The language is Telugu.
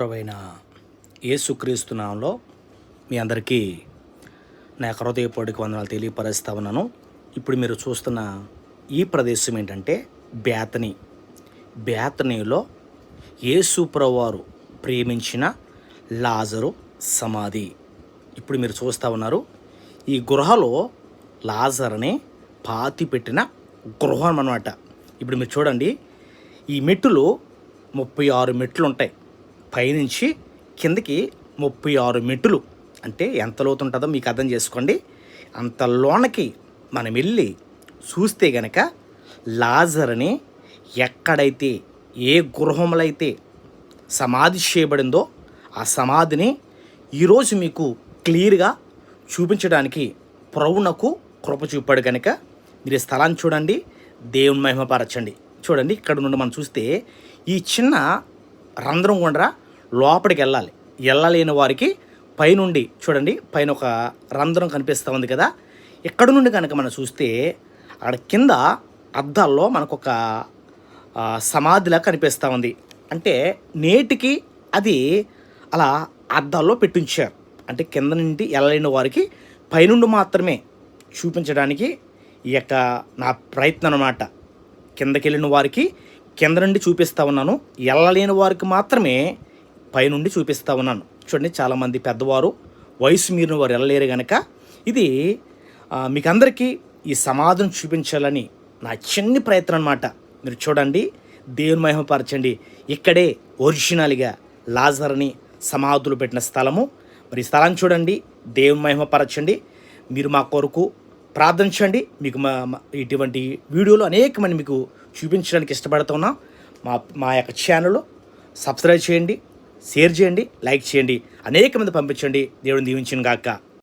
ప్రవైన యేసుక్రీస్తు నామంలో మీ అందరికీ నా హృదయపూడికి వందనాలు తెలియపరుస్తా ఉన్నాను. ఇప్పుడు మీరు చూస్తున్న ఈ ప్రదేశం ఏంటంటే బేతని. బేతనీలో యేసు ప్రభువారు ప్రేమించిన లాజరు సమాధి. ఇప్పుడు మీరు చూస్తూ ఉన్నారు ఈ గృహలో లాజర్ని పాతి పెట్టిన గృహం అన్నమాట. ఇప్పుడు మీరు చూడండి ఈ మెట్టులు ముప్పై ఆరు మెట్లు ఉంటాయి పైనుంచి కిందకి ముప్పై ఆరు మెట్టులు. అంటే ఎంత లోతు ఉంటుందో మీకు అర్థం చేసుకోండి. అంత లోనకి మనం వెళ్ళి చూస్తే గనక లాజర్ని ఎక్కడైతే ఏ గృహంలో అయితే సమాధి చేయబడిందో ఆ సమాధిని ఈరోజు మీకు క్లియర్గా చూపించడానికి ప్రవునకు కృప చూపాడు కనుక మీరు స్థలాన్ని చూడండి. దేవుని మహిమపరచండి చూడండి ఇక్కడ నుండి మనం చూస్తే ఈ చిన్న రంధ్రం గుండ్రా లోపలికి వెళ్ళాలి. వెళ్ళలేని వారికి పైనుండి చూడండి పైన ఒక రంధ్రం కనిపిస్తూ ఉంది కదా. ఇక్కడ నుండి కనుక మనం చూస్తే అక్కడ కింద అద్దాల్లో మనకు ఒక సమాధిలా కనిపిస్తూ ఉంది. అంటే నేటికి అది అలా అద్దాల్లో పెట్టించారు. అంటే కింద నుండి వెళ్ళలేని వారికి పైనుండి మాత్రమే చూపించడానికి ఈ యొక్క నా ప్రయత్నం అన్నమాట. కిందకి వెళ్ళిన వారికి కింద నుండి చూపిస్తూ ఉన్నాను. వెళ్ళలేని వారికి మాత్రమే పైనుండి చూపిస్తూ ఉన్నాను. చూడండి చాలామంది పెద్దవారు వయసు మీరిన వారు వెళ్ళలేరు కనుక ఇది మీకు అందరికీ ఈ సమాధిని చూపించాలని నా చిన్ని ప్రయత్నం అనమాట మీరు చూడండి దేవుని మహిమపరచండి ఇక్కడే ఒరిజినల్గా లాజర్ని సమాధులు పెట్టిన స్థలము. మరి ఈ స్థలాన్ని చూడండి దేవుని మహిమపరచండి మీరు మా కొరకు ప్రార్థించండి. మీకు మా ఇటువంటి వీడియోలు అనేకమంది మీకు చూపించడానికి ఇష్టపడుతున్నాం. మా మా యొక్క ఛానల్లో సబ్స్క్రైబ్ చేయండి షేర్ చేయండి లైక్ చేయండి. అనేక మంది పంపించండి. దేవుడిని దీవించిన గాక